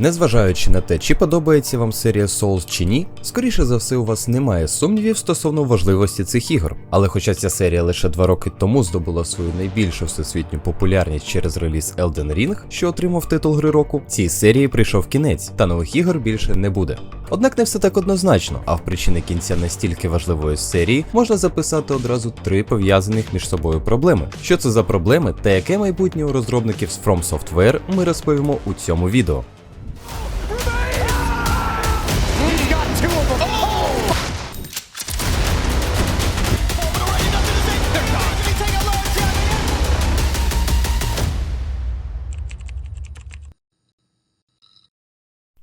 Незважаючи на те, чи подобається вам серія Souls чи ні, скоріше за все у вас немає сумнівів стосовно важливості цих ігор. Але хоча ця серія лише два роки тому здобула свою найбільшу всесвітню популярність через реліз Elden Ring, що отримав титул гри року, цій серії прийшов кінець, та нових ігор більше не буде. Однак не все так однозначно, а в причини кінця настільки важливої серії можна записати одразу три пов'язаних між собою проблеми. Що це за проблеми та яке майбутнє у розробників з From Software ми розповімо у цьому відео.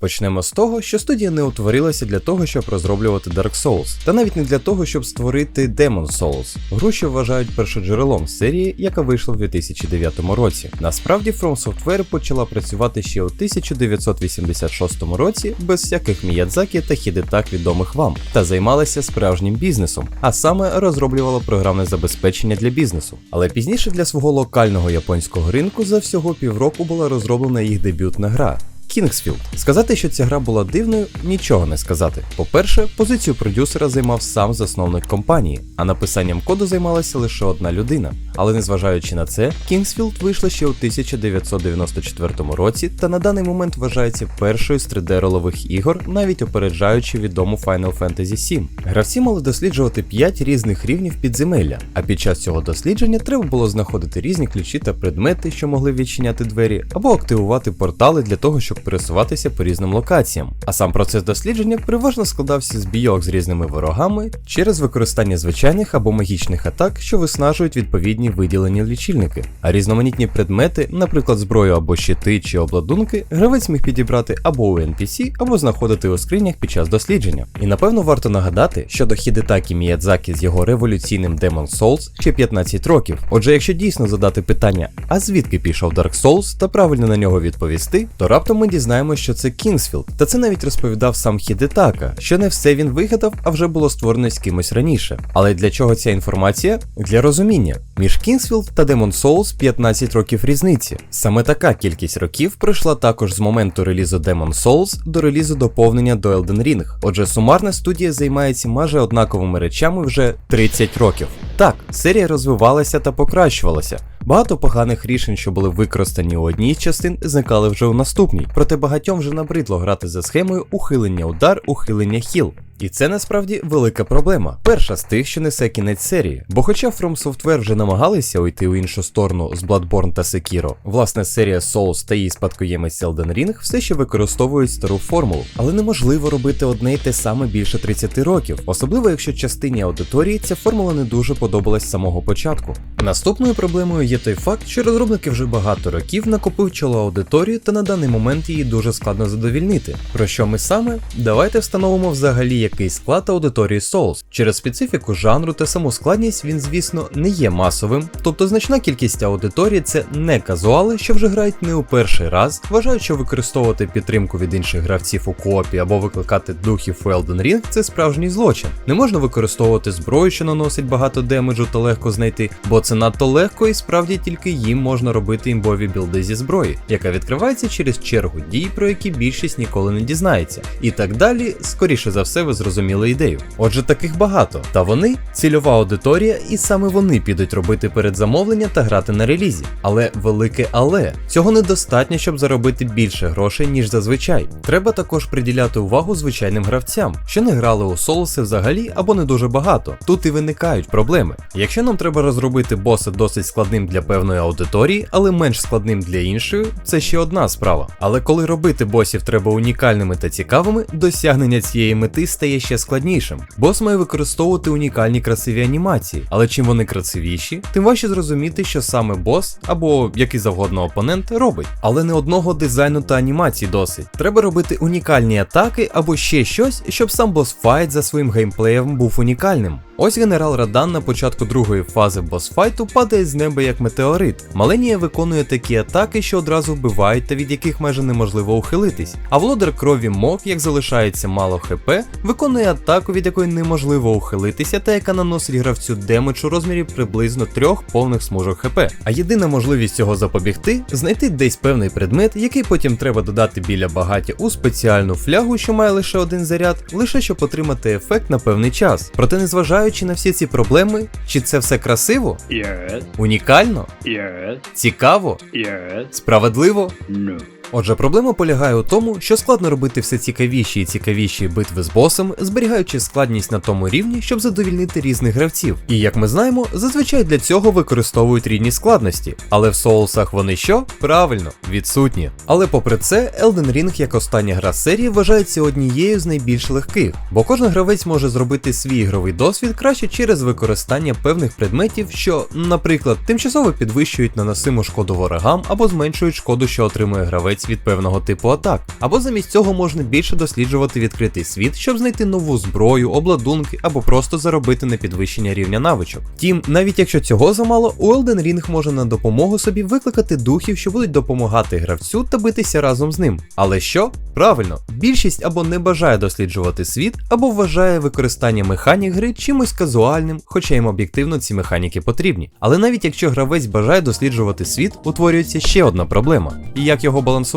Почнемо з того, що студія не утворилася для того, щоб розроблювати Dark Souls, та навіть не для того, щоб створити Demon Souls, гру, що вважають першоджерелом серії, яка вийшла в 2009 році. Насправді From Software почала працювати ще у 1986 році без всяких Міядзакі та Хідетак відомих вам, та займалася справжнім бізнесом, а саме розроблювала програмне забезпечення для бізнесу. Але пізніше для свого локального японського ринку за всього півроку була розроблена їх дебютна гра. Kingsfield. Сказати, що ця гра була дивною, нічого не сказати. По-перше, позицію продюсера займав сам засновник компанії, а написанням коду займалася лише одна людина. Але незважаючи на це, Kingsfield вийшла ще у 1994 році та на даний момент вважається першою з 3D-ролових ігор, навіть опереджаючи відому Final Fantasy VII. Гравці мали досліджувати 5 різних рівнів підземелля, а під час цього дослідження треба було знаходити різні ключі та предмети, що могли відчиняти двері, або активувати портали для того, щоб пересуватися по різним локаціям. А сам процес дослідження переважно складався з бійок з різними ворогами через використання звичайних або магічних атак, що виснажують відповідні виділені лічильники. А різноманітні предмети, наприклад, зброю або щити чи обладунки, гравець міг підібрати або у NPC, або знаходити у скринях під час дослідження. І напевно варто нагадати, що до Хідетакі Міядзакі з його революційним Demon Souls ще 15 років. Отже, якщо дійсно задати питання, а звідки пішов Dark Souls, та правильно на нього відповісти, то раптом ми дізнаємося, що це Кінгсфілд. Та це навіть розповідав сам Хідетака, що не все він вигадав, а вже було створено з кимось раніше. Але для чого ця інформація? Для розуміння. Між Кінгсфілд та Demon Souls 15 років різниці. Саме така кількість років пройшла також з моменту релізу Demon Souls до релізу доповнення до Elden Ring. Отже, сумарна студія займається майже однаковими речами вже 30 років. Так, серія розвивалася та покращувалася. Багато поганих рішень, що були використані у одній з частин, зникали вже у наступній. Проте багатьом вже набридло грати за схемою ухилення удар, ухилення хіл. І це насправді велика проблема. Перша з тих, що несе кінець серії. Бо хоча From Software вже намагалися уйти у іншу сторону з Bloodborne та Sekiro, власне, серія Souls та її спадкоємець Elden Ring все ще використовують стару формулу, але неможливо робити одне й те саме більше 30 років, особливо якщо частині аудиторії ця формула не дуже подобалась з самого початку. Наступною проблемою є той факт, що розробники вже багато років накопичили аудиторію, та на даний момент її дуже складно задовільнити. Про що ми саме? Давайте встановимо взагалі який склад аудиторії Souls. Через специфіку жанру та саму складність він, звісно, не є масовим, тобто значна кількість аудиторії це не казуали, що вже грають не у перший раз, вважають, що використовувати підтримку від інших гравців у коопі або викликати духів у Elden Ring це справжній злочин. Не можна використовувати зброю, що наносить багато демеджу та легко знайти, бо це надто легко і справді тільки їм можна робити імбові білди зі зброї, яка відкривається через чергу дій, про які більшість ніколи не дізнається. І так далі, скоріше за все, ви зрозуміли ідею. Отже, таких багато. Та вони цільова аудиторія, і саме вони підуть робити передзамовлення та грати на релізі. Але велике але цього недостатньо, щоб заробити більше грошей, ніж зазвичай. Треба також приділяти увагу звичайним гравцям, що не грали у солоси взагалі або не дуже багато. Тут і виникають проблеми. Якщо нам треба розробити боса досить складним для певної аудиторії, але менш складним для іншої, це ще одна справа. Але коли робити босів треба унікальними та цікавими, досягнення цієї мети стає ще складнішим. Бос має використовувати унікальні красиві анімації, але чим вони красивіші, тим важче зрозуміти, що саме бос або який завгодно опонент робить. Але не одного дизайну та анімації досить. Треба робити унікальні атаки або ще щось, щоб сам бос файт за своїм геймплеєм був унікальним. Ось генерал Радан на початку другої фази босфайту падає з неба як метеорит. Маленія виконує такі атаки, що одразу вбивають та від яких майже неможливо ухилитись. А володар крові Мок, як залишається мало хп, виконує атаку, від якої неможливо ухилитися, та яка наносить гравцю демедж у розмірі приблизно трьох повних смужок хп. А єдина можливість цього запобігти знайти десь певний предмет, який потім треба додати біля багаття у спеціальну флягу, що має лише один заряд, лише щоб отримати ефект на певний час. Проте, незважаючи на всі ці проблеми, чи це все красиво, Yes, унікально, yes, цікаво, yes, справедливо. no. Отже, проблема полягає у тому, що складно робити все цікавіші і цікавіші битви з босом, зберігаючи складність на тому рівні, щоб задовільнити різних гравців. І як ми знаємо, зазвичай для цього використовують рідні складності. Але в соусах вони що? Правильно, відсутні. Але попри це, Elden Ring як остання гра серії вважається однією з найбільш легких, бо кожен гравець може зробити свій ігровий досвід краще через використання певних предметів, що, наприклад, тимчасово підвищують наносиму шкоду ворогам або зменшують шкоду, що отримує гравець від певного типу атак. Або замість цього можна більше досліджувати відкритий світ, щоб знайти нову зброю, обладунки або просто заробити на підвищення рівня навичок. Втім, навіть якщо цього замало, у Elden Ring може на допомогу собі викликати духів, що будуть допомагати гравцю та битися разом з ним. Але що? Правильно, більшість або не бажає досліджувати світ, або вважає використання механік гри чимось казуальним, хоча їм об'єктивно ці механіки потрібні. Але навіть якщо гравець бажає досліджувати світ, утворюється ще одна проблема: і як його балансувати.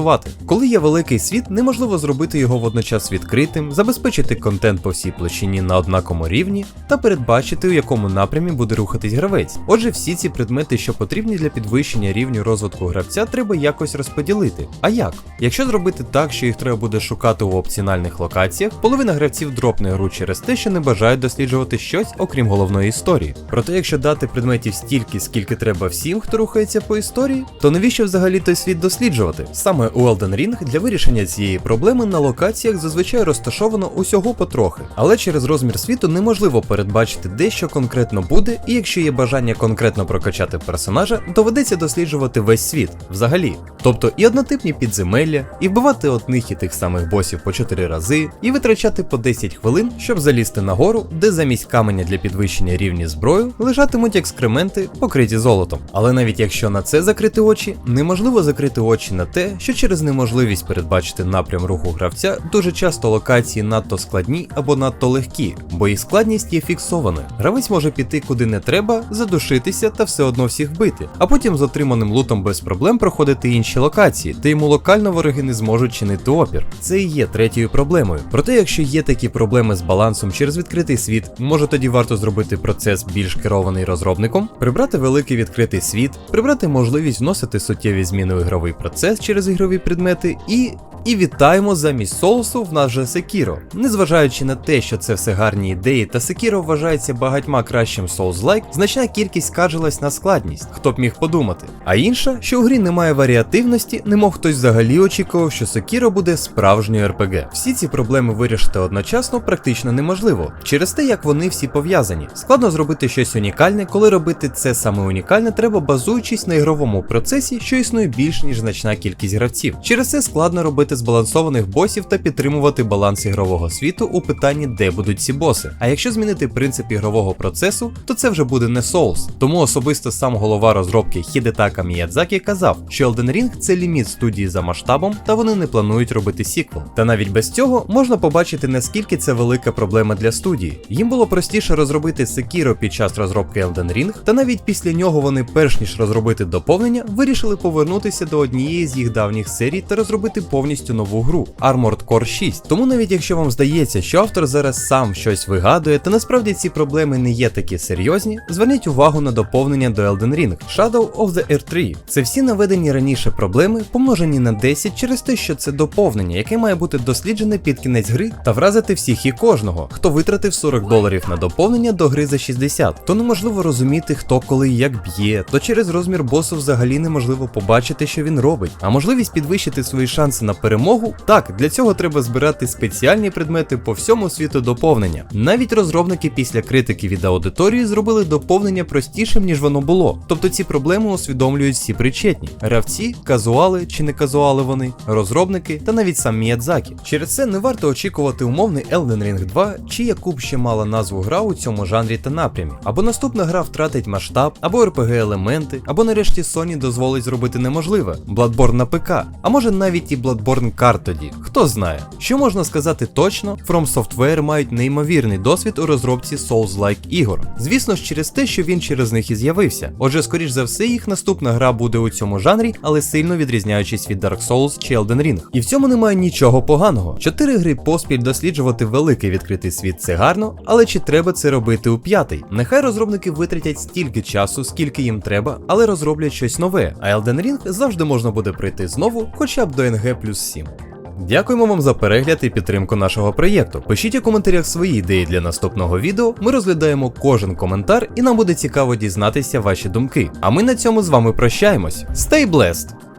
Коли є великий світ, неможливо зробити його водночас відкритим, забезпечити контент по всій площині на однаковому рівні та передбачити, у якому напрямі буде рухатись гравець. Отже, всі ці предмети, що потрібні для підвищення рівню розвитку гравця, треба якось розподілити. А як? Якщо зробити так, що їх треба буде шукати у опціональних локаціях, половина гравців дропне гру через те, що не бажають досліджувати щось, окрім головної історії. Проте, якщо дати предметів стільки, скільки треба всім, хто рухається по історії, то навіщо взагалі той світ досліджувати? Саме у Elden Ring для вирішення цієї проблеми на локаціях зазвичай розташовано усього потрохи, але через розмір світу неможливо передбачити де що конкретно буде, і якщо є бажання конкретно прокачати персонажа, доведеться досліджувати весь світ взагалі. Тобто і однотипні підземелля, і вбивати одних і тих самих босів по 4 рази, і витрачати по 10 хвилин, щоб залізти на гору, де замість каменя для підвищення рівня зброю лежатимуть екскременти, покриті золотом. Але навіть якщо на це закрити очі, неможливо закрити очі на те, що через неможливість передбачити напрям руху гравця дуже часто локації надто складні або надто легкі, бо їх складність є фіксованою. Гравець може піти куди не треба, задушитися та все одно всіх вбити, а потім з отриманим лутом без проблем проходити інші локації, де йому локально вороги не зможуть чинити опір. Це і є третьою проблемою. Проте, якщо є такі проблеми з балансом через відкритий світ, може тоді варто зробити процес більш керований розробником, прибрати великий відкритий світ, прибрати можливість вносити суттєві зміни у ігровий процес через ігрові предмети і. І вітаємо замість соусу в нас же Sekiro. Незважаючи на те, що це все гарні ідеї, та Sekiro вважається багатьма кращим Souls-like, значна кількість скаржилась на складність, хто б міг подумати. А інша, що у грі немає варіативності, немов хтось взагалі очікував, що Sekiro буде справжньою RPG. Всі ці проблеми вирішити одночасно практично неможливо, через те, як вони всі пов'язані. Складно зробити щось унікальне, коли робити це саме унікальне, треба базуючись на ігровому процесі, що існує більш ніж значна кількість гравців. Через це складно робити збалансованих босів та підтримувати баланс ігрового світу у питанні, де будуть ці боси. А якщо змінити принцип ігрового процесу, то це вже буде не Souls. Тому особисто сам голова розробки Хідетака Міядзакі казав, що Elden Ring це ліміт студії за масштабом, та вони не планують робити сіквел. Та навіть без цього можна побачити наскільки це велика проблема для студії. Їм було простіше розробити Sekiro під час розробки Elden Ring, та навіть після нього вони, перш ніж розробити доповнення, вирішили повернутися до однієї з їх давніх серій та розробити повністю нову гру Armored Core 6. Тому навіть якщо вам здається, що автор зараз сам щось вигадує, та насправді ці проблеми не є такі серйозні, зверніть увагу на доповнення до Elden Ring Shadow of the Earth 3. Це всі наведені раніше проблеми, помножені на 10 через те, що це доповнення, яке має бути досліджене під кінець гри та вразити всіх і кожного, хто витратив 40 доларів на доповнення до гри за 60. То неможливо розуміти, хто коли і як б'є, то через розмір босу взагалі неможливо побачити, що він робить. А можливість підвищити свої шанси на перемогу перемогу? Так, для цього треба збирати спеціальні предмети по всьому світу доповнення. Навіть розробники після критики від аудиторії зробили доповнення простішим, ніж воно було. Тобто ці проблеми усвідомлюють всі причетні: гравці, казуали чи не казуали вони, розробники та навіть сам Міядзакі. Через це не варто очікувати умовний Elden Ring 2, чи яку б ще мала назву гра у цьому жанрі та напрямі. Або наступна гра втратить масштаб, або RPG елементи, або нарешті Sony дозволить зробити неможливе Bloodborne на ПК, а може навіть і Bloodborne карт тоді. Хто знає. Що можна сказати точно, From Software мають неймовірний досвід у розробці Souls-like ігор. Звісно ж, через те, що він через них і з'явився. Отже, скоріш за все, їх наступна гра буде у цьому жанрі, але сильно відрізняючись від Dark Souls чи Elden Ring. І в цьому немає нічого поганого. Чотири гри поспіль досліджувати великий відкритий світ це гарно, але чи треба це робити у п'ятий? Нехай розробники витратять стільки часу, скільки їм треба, але розроблять щось нове. А Elden Ring завжди можна буде прийти знову, хоча б до NG плюс 7. Дякуємо вам за перегляд і підтримку нашого проєкту. Пишіть у коментарях свої ідеї для наступного відео. Ми розглядаємо кожен коментар, і нам буде цікаво дізнатися ваші думки. А ми на цьому з вами прощаємось. Stay blessed!